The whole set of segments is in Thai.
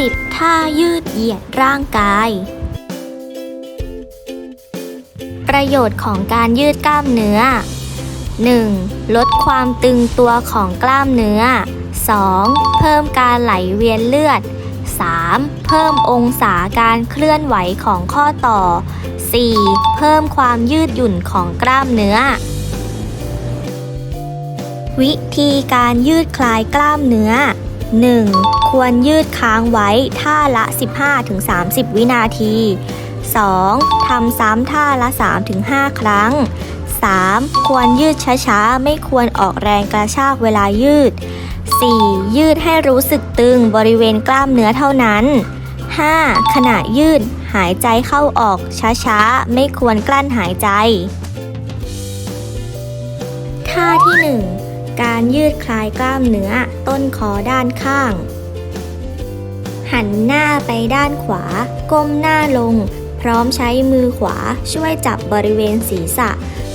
10 ท่ายืดเหยียดร่างกาย ประโยชน์ของการยืดกล้ามเนื้อ 1. ลดความตึงตัวของกล้ามเนื้อ 2. เพิ่มการไหลเวียนเลือด 3. เพิ่มองศาการเคลื่อนไหวของข้อต่อ 4. เพิ่มความยืดหยุ่นของกล้ามเนื้อ วิธีการยืดคลายกล้ามเนื้อ 1. ควรยืดค้างไว้ท่าละ 15-30 วินาที 2. ทำซ้ำท่าละ 3-5 ครั้ง 3. ควรยืดช้าๆ ไม่ควรออกแรงกระชากเวลายืด 4. ยืดให้รู้สึกตึงบริเวณกล้ามเนื้อเท่านั้น 5. ขณะยืด หายใจเข้าออกช้าๆ ไม่ควรกลั้นหายใจ ท่าที่ 1 การยืดคลายกล้ามเนื้อต้นคอด้านข้าง หันหน้าไปด้านขวา ก้มหน้าลง พร้อมใช้มือขวาช่วยจับบริเวณศีรษะ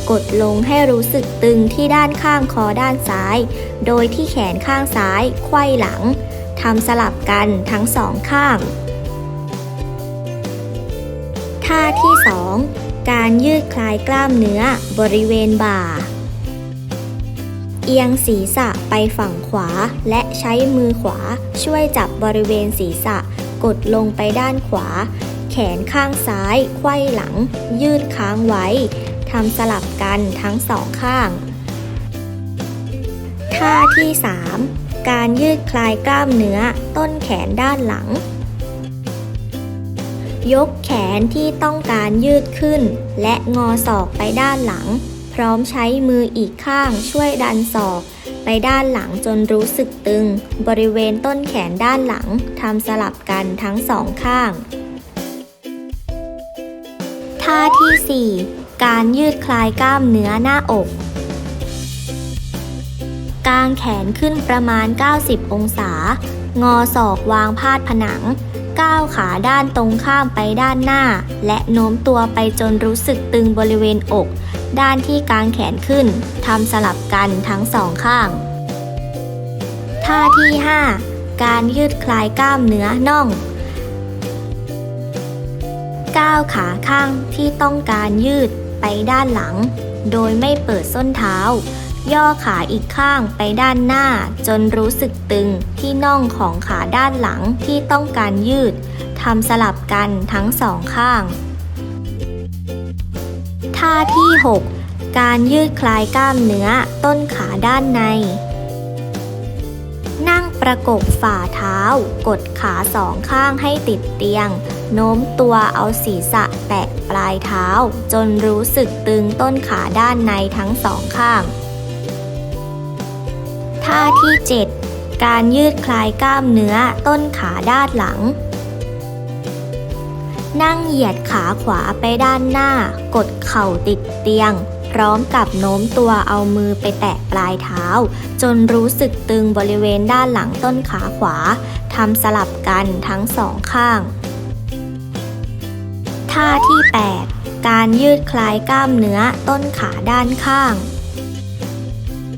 กดลงให้รู้สึกตึงที่ด้านข้างคอด้านซ้าย โดยที่แขนข้างซ้ายไขว้หลังทำสลับกันทั้งสองข้าง ท่าที่ 2 การยืดคลายกล้ามเนื้อบริเวณบ่า เอียงศีรษะไปฝั่งขวา และใช้มือขวา ช่วยจับบริเวณศีรษะ กดลงไปด้านขวา แขนข้างซ้ายไขว้หลัง ยืดค้างไว้ทำสลับกันทั้งสองข้าง ท่าที่ 3 การยืดคลายกล้ามเนื้อต้นแขนด้านหลัง ยกแขนที่ต้องการยืดขึ้น และงอศอกไปด้านหลัง ร้อมใช้มืออีกข้างช่วยดันศอก ไปด้านหลังจนรู้สึกตึง บริเวณต้นแขนด้านหลังทำสลับกันทั้งสองข้าง ท่าที่ 4 การยืดคลายกล้ามเนื้อหน้าอกกางแขนขึ้นประมาณ 90 องศา งอศอกวางพาดผนัง ก้าวขาด้านตรงข้ามไปด้านหน้า และโน้มตัวไปจนรู้สึกตึงบริเวณอก ด้านที่กางแขนขึ้นทำสลับกันทั้งสองข้าง ท่าที่ 5 การยืดคลายกล้ามเนื้อน่องก้าวขาข้างที่ต้องการยืดไปด้านหลัง โดยไม่เปิดส้นเท้า ย่อขาอีกข้างไปด้านหน้า จนรู้สึกตึงที่น่องของขาด้านหลังที่ต้องการยืดทำสลับกันทั้งสองข้าง ท่าที่ 6 การยืดคลายกล้ามเนื้อต้นขาด้านใน นั่งประกบฝ่าเท้า กดขาสองข้างให้ติดเตียง โน้มตัวเอาศีรษะแตะปลายเท้า จนรู้สึกตึงต้นขาด้านในทั้งสองข้าง ท่าที่ 7 การยืดคลายกล้ามเนื้อต้นขาด้านหลัง นั่งเหยียดขาขวาไปด้านหน้า กดเข่าติดเตียง พร้อมกับโน้มตัวเอามือไปแตะปลายเท้า จนรู้สึกตึงบริเวณด้านหลังต้นขาขวาทำสลับกันทั้งสองข้าง ท่าที่ 8 การยืดคลายกล้ามเนื้อต้นขาด้านข้าง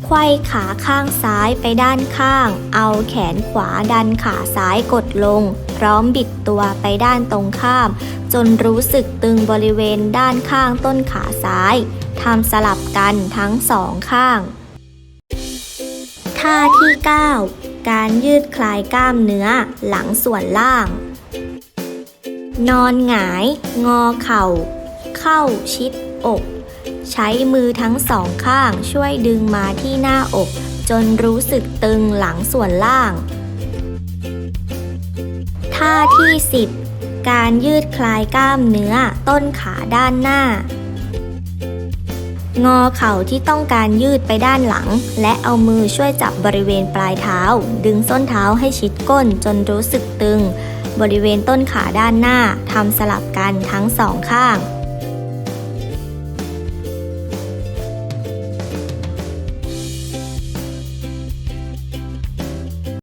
ไขว้ขาข้างซ้ายไปด้านข้าง เอาแขนขวาดันขาซ้ายกดลง พร้อมบิดตัวไปด้านตรงข้าม จนรู้สึกตึงบริเวณด้านข้างต้นขาซ้ายทำสลับกันทั้งสองข้าง ท่าที่ 9 การยืดคลายกล้ามเนื้อหลังส่วนล่าง นอนหงาย งอเข่า เข้าชิดอก ใช้มือทั้งสองข้างช่วยดึงมาที่หน้าอก จนรู้สึกตึงหลังส่วนล่าง ท่าที่ 10 การยืดคลายกล้ามเนื้อต้นขาด้านหน้า งอเข่าที่ต้องการยืดไปด้านหลัง และเอามือช่วยจับบริเวณปลายเท้า ดึงส้นเท้าให้ชิดก้นจนรู้สึกตึง บริเวณต้นขาด้านหน้าทำสลับกันทั้งสองข้าง